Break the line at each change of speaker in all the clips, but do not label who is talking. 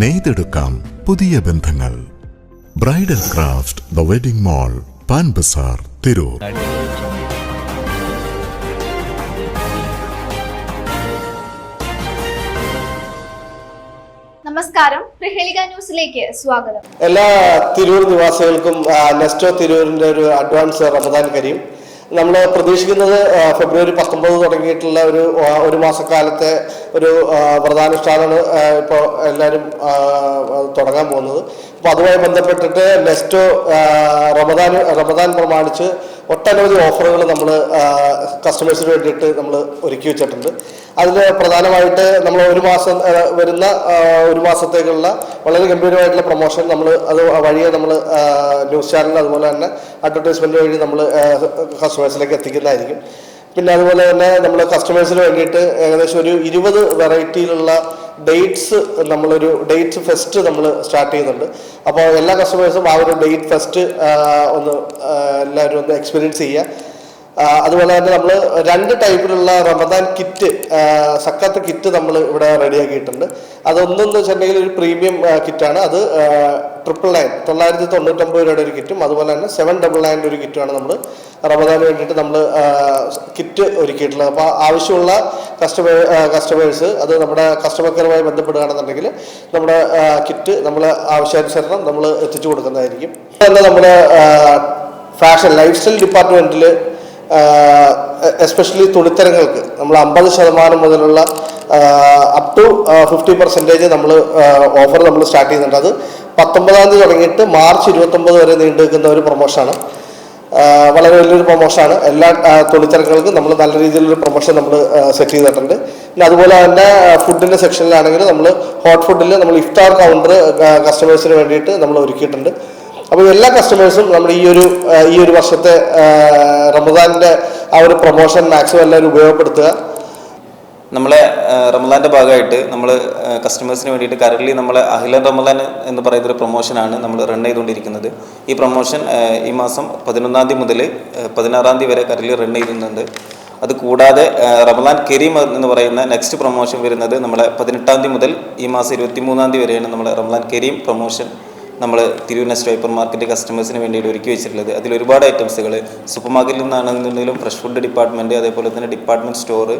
നെയ്തെടുക്കാം പുതിയ ബന്ധങ്ങൾ. Bridal craft the wedding mall Pan Bazaar Tirur.
നമസ്കാരം. പ്രഹേളിക ന്യൂസിലേക്ക് സ്വാഗതം.
എല്ലാ തിരൂർ നിവാസികൾക്കും നെസ്റ്റോ തിരൂരിന്റെ ഒരു അഡ്വാൻസ് റമദാൻ കരീം. നമ്മൾ പ്രതീക്ഷിക്കുന്നത് ഫെബ്രുവരി പത്തൊമ്പത് തുടങ്ങിയിട്ടുള്ള ഒരു ഒരു മാസക്കാലത്തെ ഒരു വ്രതാനുഷ്ഠാനമാണ് ഇപ്പോൾ എല്ലാവരും തുടങ്ങാൻ പോകുന്നത്. അപ്പോൾ അതുമായി ബന്ധപ്പെട്ടിട്ട് നെക്സ്റ്റ് റമദാൻ റമദാൻ പ്രമാണിച്ച് ഒട്ടനവധി ഓഫറുകൾ നമ്മൾ കസ്റ്റമേഴ്സിന് വേണ്ടിയിട്ട് നമ്മൾ ഒരുക്കി വെച്ചിട്ടുണ്ട്. അതിൽ പ്രധാനമായിട്ട് നമ്മൾ ഒരു മാസം വരുന്ന ഒരു മാസത്തേക്കുള്ള വളരെ ഗംഭീരമായിട്ടുള്ള പ്രൊമോഷൻ നമ്മൾ അത് വഴിയെ നമ്മൾ ന്യൂസ് ചാനൽ അതുപോലെ തന്നെ അഡ്വർടൈസ്മെന്റ് വഴി നമ്മൾ കസ്റ്റമേഴ്സിലേക്ക് എത്തിക്കുന്നതായിരിക്കും. പിന്നെ അതുപോലെ തന്നെ നമ്മൾ കസ്റ്റമേഴ്സിന് വേണ്ടിയിട്ട് ഏകദേശം ഒരു ഇരുപത് വെറൈറ്റിയിലുള്ള ഡേറ്റ്സ് നമ്മളൊരു ഡേറ്റ്സ് ഫെസ്റ്റ് നമ്മൾ സ്റ്റാർട്ട് ചെയ്യുന്നുണ്ട്. അപ്പോൾ എല്ലാ കസ്റ്റമേഴ്സും ആ ഒരു ഡേറ്റ് ഫെസ്റ്റ് ഒന്ന് എല്ലാവരും ഒന്ന് എക്സ്പീരിയൻസ് ചെയ്യുക. അതുപോലെ തന്നെ നമ്മൾ രണ്ട് ടൈപ്പിലുള്ള റമദാൻ കിറ്റ് സക്കാത്ത് കിറ്റ് നമ്മൾ ഇവിടെ റെഡിയാക്കിയിട്ടുണ്ട്. അതൊന്നെന്ന് വെച്ചിട്ടുണ്ടെങ്കിൽ ഒരു പ്രീമിയം കിറ്റാണ്. അത് ട്രിപ്പിൾ നയൻ തൊള്ളായിരത്തി തൊണ്ണൂറ്റൊമ്പത് രൂപയുടെ ഒരു കിറ്റും. അതുപോലെ തന്നെ സെവൻ ഡബിൾ നയന്റെ ഒരു കിറ്റുമാണ് നമ്മൾ റമദാന് വേണ്ടിയിട്ട് നമ്മൾ കിറ്റ് ഒരുക്കിയിട്ടുള്ളത്. അപ്പോൾ ആവശ്യമുള്ള കസ്റ്റമേ കസ്റ്റമേഴ്സ് അത് നമ്മുടെ കസ്റ്റമർ കെയറുമായി ബന്ധപ്പെടുകയാണെന്നുണ്ടെങ്കിൽ നമ്മുടെ കിറ്റ് നമ്മൾ ആവശ്യാനുസരണം നമ്മൾ എത്തിച്ചു കൊടുക്കുന്നതായിരിക്കും. തന്നെ നമ്മുടെ ഫാഷൻ ലൈഫ് സ്റ്റൈൽ ഡിപ്പാർട്ട്മെന്റിൽ എസ്പെഷ്യലി തുണിത്തരങ്ങൾക്ക്. നമ്മൾ അമ്പത് ശതമാനം മുതലുള്ള അപ് ടു ഫിഫ്റ്റി പെർസെന്റേജ് നമ്മൾ ഓഫർ നമ്മൾ സ്റ്റാർട്ട് ചെയ്യുന്നുണ്ട്. അത് പത്തൊമ്പതാം തീയതി തുടങ്ങിയിട്ട് മാർച്ച് ഇരുപത്തൊമ്പത് വരെ നീണ്ടു നിൽക്കുന്ന ഒരു പ്രൊമോഷനാണ് വളരെ വലിയൊരു പ്രൊമോഷനാണ് എല്ലാ തുണിത്തരങ്ങൾക്കും നമ്മൾ നല്ല രീതിയിലൊരു പ്രൊമോഷൻ നമ്മൾ സെറ്റ് ചെയ്തിട്ടുണ്ട്. പിന്നെ അതുപോലെ തന്നെ ഫുഡിന്റെ സെക്ഷനിലാണെങ്കിൽ നമ്മൾ ഹോട്ട് ഫുഡിൽ നമ്മൾ ഇഫ്താർ കൗണ്ടർ കസ്റ്റമേഴ്സിന് വേണ്ടിയിട്ട് നമ്മൾ ഒരുക്കിയിട്ടുണ്ട്. അപ്പോൾ എല്ലാ കസ്റ്റമേഴ്സും നമ്മൾ ഈ ഒരു ഈ ഒരു വർഷത്തെ റമദാനിന്റെ ആ ഒരു പ്രൊമോഷൻ മാക്സിമം എല്ലാവരും ഉപയോഗപ്പെടുത്തുക.
നമ്മളെ റമദാന്റെ ഭാഗമായിട്ട് നമ്മൾ കസ്റ്റമേഴ്സിന് വേണ്ടിയിട്ട് കറൻലി നമ്മൾ അഹിലൻ റമദാൻ എന്ന് പറയുന്ന ഒരു പ്രൊമോഷനാണ് നമ്മൾ റൺ ചെയ്തുകൊണ്ടിരിക്കുന്നത്. ഈ പ്രൊമോഷൻ ഈ മാസം പതിനൊന്നാം തീയതി മുതൽ പതിനാറാം തീയതി വരെ കറൻലി റൺ ചെയ്യുന്നുണ്ട്. അത് കൂടാതെ റമദാൻ കരീം എന്ന് പറയുന്ന നെക്സ്റ്റ് പ്രൊമോഷൻ വരുന്നത് നമ്മളെ പതിനെട്ടാം തീയതി മുതൽ ഈ മാസം ഇരുപത്തി മൂന്നാം തീയതി വരെയാണ് നമ്മളെ റമദാൻ കരീം പ്രൊമോഷൻ നമ്മൾ തിരൂർ സ്റ്റൈപ്പർ മാർക്കറ്റ് കസ്റ്റമേഴ്സിന് വേണ്ടിയിട്ട് ഒരുക്കി വെച്ചിട്ടുള്ളത്. അതിൽ ഒരുപാട് ഐറ്റംസുകൾ സൂപ്പർ മാർക്കറ്റിൽ നിന്നാണെന്നുണ്ടെങ്കിലും ഫ്രഷ് ഫുഡ് ഡിപ്പാർട്ട്മെന്റ് അതേപോലെ തന്നെ ഡിപ്പാർട്ട്മെന്റ് സ്റ്റോർ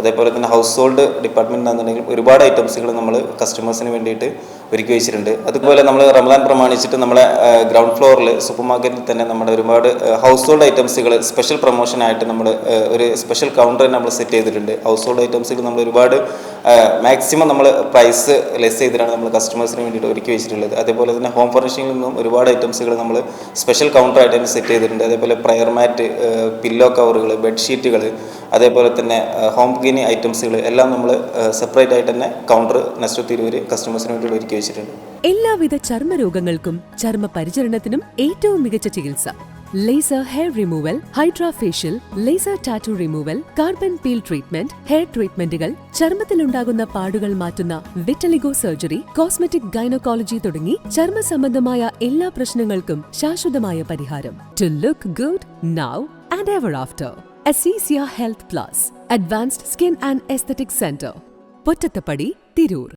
അതേപോലെ തന്നെ ഹൗസ് ഹോൾഡ് ഡിപ്പാർട്ട്മെന്റ് ആണെന്നുണ്ടെങ്കിലും ഒരുപാട് ഐറ്റംസുകൾ നമ്മൾ കസ്റ്റമേഴ്സിന് വേണ്ടിയിട്ട് ഒരുക്കി വെച്ചിട്ടുണ്ട്. അതുപോലെ നമ്മൾ റമദാൻ പ്രമാണിച്ചിട്ട് നമ്മളെ ഗ്രൗണ്ട് ഫ്ലോറിൽ സൂപ്പർ മാർക്കറ്റിൽ തന്നെ നമ്മുടെ ഒരുപാട് ഹൗസ് ഹോൾഡ് ഐറ്റംസുകൾ സ്പെഷ്യൽ പ്രൊമോഷനായിട്ട് നമ്മൾ ഒരു സ്പെഷ്യൽ കൗണ്ടർ നമ്മൾ സെറ്റ് ചെയ്തിട്ടുണ്ട്. ഹൗസ് ഹോൾഡ് ഐറ്റംസുകൾ നമ്മൾ ഒരുപാട് മാക്സിമം നമ്മൾ പ്രൈസ് ലെസ് ചെയ്തിട്ടാണ് നമ്മൾ കസ്റ്റമേഴ്സിന് വേണ്ടിയിട്ട് ഒരുക്കി വെച്ചിട്ടുള്ളത്. അതേപോലെ തന്നെ ഹോം ഫർണിഷിംഗിൽ നിന്നും ഒരുപാട് ഐറ്റംസുകൾ നമ്മൾ സ്പെഷ്യൽ കൗണ്ടർ ഐറ്റംസ് സെറ്റ് ചെയ്തിട്ടുണ്ട്. അതേപോലെ പ്രയർ മാറ്റ് പില്ലോ കവറുകൾ ബെഡ്ഷീറ്റുകൾ അതേപോലെ തന്നെ ഹോം ഗിനി ഐറ്റംസുകൾ എല്ലാം നമ്മൾ സെപ്പറേറ്റ് ആയിട്ട് തന്നെ കൗണ്ടർ നെക്സ്റ്റ് തിരൂര് കസ്റ്റമേഴ്സിന് വേണ്ടിയിട്ട് ഒരുക്കി വെച്ചിട്ടുണ്ട്.
എല്ലാവിധ ചർമ്മരോഗങ്ങൾക്കും ചർമ്മ പരിചരണത്തിനും ഏറ്റവും മികച്ച ചികിത്സ. Laser hair removal hydra facial laser tattoo removal carbon peel treatment hair ട്രീറ്റ്മെന്റുകൾ ചർമ്മത്തിലുണ്ടാകുന്ന പാടുകൾ മാറ്റുന്ന വിറ്റലിഗോ സർജറി കോസ്മെറ്റിക് ഗൈനക്കോളജി തുടങ്ങി ചർമ്മ സംബന്ധമായ എല്ലാ പ്രശ്നങ്ങൾക്കും ശാശ്വതമായ പരിഹാരം. To look good now and ever after Aziziya health plus advanced skin and aesthetic centre Pottathappadi Tirur.